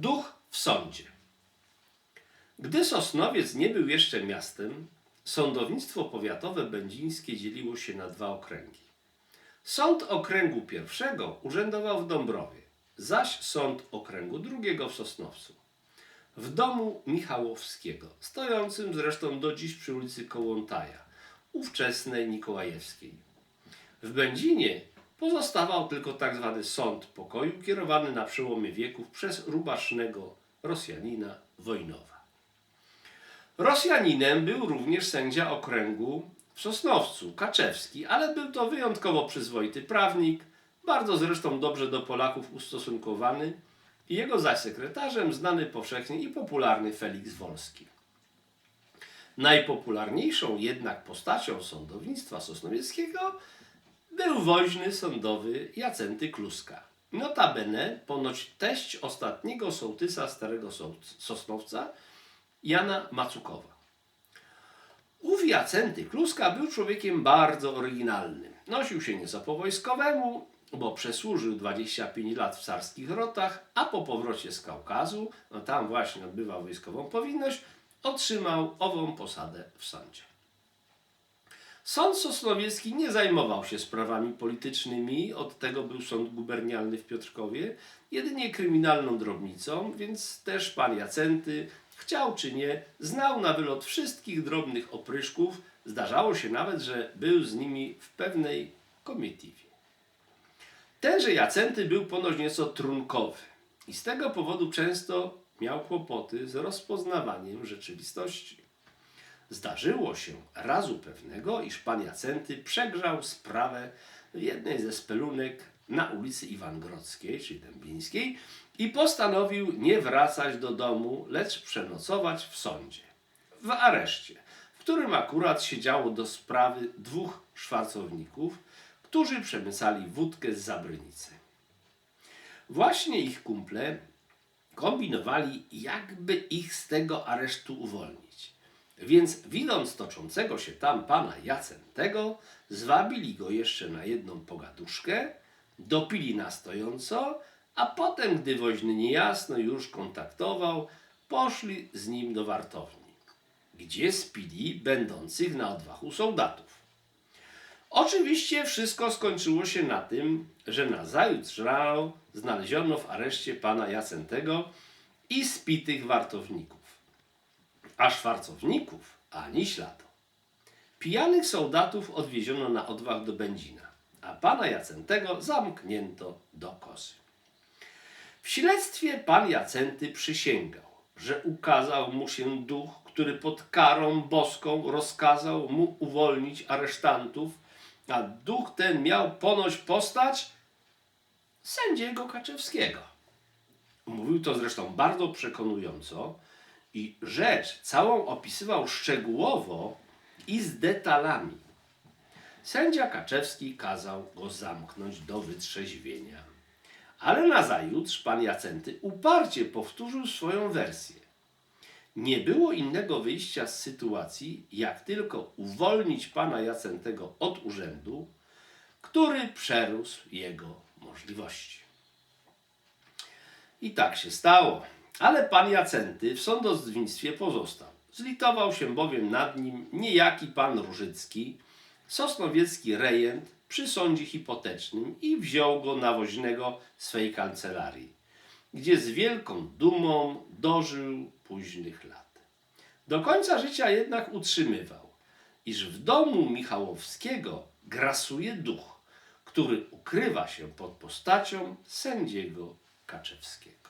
Duch w sądzie. Gdy Sosnowiec nie był jeszcze miastem, sądownictwo powiatowe będzińskie dzieliło się na dwa okręgi. Sąd okręgu pierwszego urzędował w Dąbrowie, zaś sąd okręgu drugiego w Sosnowcu. W domu Michałowskiego, stojącym zresztą do dziś przy ulicy Kołątaja, ówczesnej Nikołajewskiej. W Będzinie pozostawał tylko tzw. sąd pokoju kierowany na przełomie wieków przez rubasznego Rosjanina Wojnowa. Rosjaninem był również sędzia okręgu w Sosnowcu, Kaczewski, ale był to wyjątkowo przyzwoity prawnik, bardzo zresztą dobrze do Polaków ustosunkowany i jego zaś sekretarzem znany powszechnie i popularny Felix Wolski. Najpopularniejszą jednak postacią sądownictwa sosnowieckiego był woźny sądowy Jacenty Kluska. Notabene ponoć teść ostatniego sołtysa Starego Sosnowca, Jana Macukowa. Ów Jacenty Kluska był człowiekiem bardzo oryginalnym. Nosił się nieco po wojskowemu, bo przesłużył 25 lat w carskich rotach, a po powrocie z Kaukazu, no tam właśnie odbywał wojskową powinność, otrzymał ową posadę w sądzie. Sąd Sosnowiecki nie zajmował się sprawami politycznymi, od tego był sąd gubernialny w Piotrkowie, jedynie kryminalną drobnicą, więc też pan Jacenty, chciał czy nie, znał na wylot wszystkich drobnych opryszków, zdarzało się nawet, że był z nimi w pewnej komitywie. Tenże Jacenty był ponoć nieco trunkowy i z tego powodu często miał kłopoty z rozpoznawaniem rzeczywistości. Zdarzyło się razu pewnego, iż pan Jacenty przegrzał sprawę w jednej ze spelunek na ulicy Iwangrodzkiej, czyli Dębińskiej, i postanowił nie wracać do domu, lecz przenocować w sądzie, w areszcie, w którym akurat siedziało do sprawy dwóch szwarcowników, którzy przemycali wódkę z Zabrynicy. Właśnie ich kumple kombinowali, jakby ich z tego aresztu uwolnić. Więc widząc toczącego się tam pana Jacentego, zwabili go jeszcze na jedną pogaduszkę, dopili na stojąco, a potem, gdy woźny niejasno już kontaktował, poszli z nim do wartowni, gdzie spili będących na odwachu soldatów. Oczywiście wszystko skończyło się na tym, że nazajutrz rano znaleziono w areszcie pana Jacentego i spitych wartowników a szwarcowników ani śladu. Pijanych soldatów odwieziono na odwach do Będzina, a pana Jacentego zamknięto do kozy. W śledztwie pan Jacenty przysięgał, że ukazał mu się duch, który pod karą boską rozkazał mu uwolnić aresztantów, a duch ten miał ponoć postać sędziego Kaczewskiego. Mówił to zresztą bardzo przekonująco i rzecz całą opisywał szczegółowo i z detalami. Sędzia Kaczewski kazał go zamknąć do wytrzeźwienia. Ale nazajutrz pan Jacenty uparcie powtórzył swoją wersję. Nie było innego wyjścia z sytuacji, jak tylko uwolnić pana Jacentego od urzędu, który przerósł jego możliwości. I tak się stało. Ale pan Jacenty w sądownictwie pozostał. Zlitował się bowiem nad nim niejaki pan Różycki, sosnowiecki rejent przy sądzie hipotecznym i wziął go na woźnego swej kancelarii, gdzie z wielką dumą dożył późnych lat. Do końca życia jednak utrzymywał, iż w domu Michałowskiego grasuje duch, który ukrywa się pod postacią sędziego Kaczewskiego.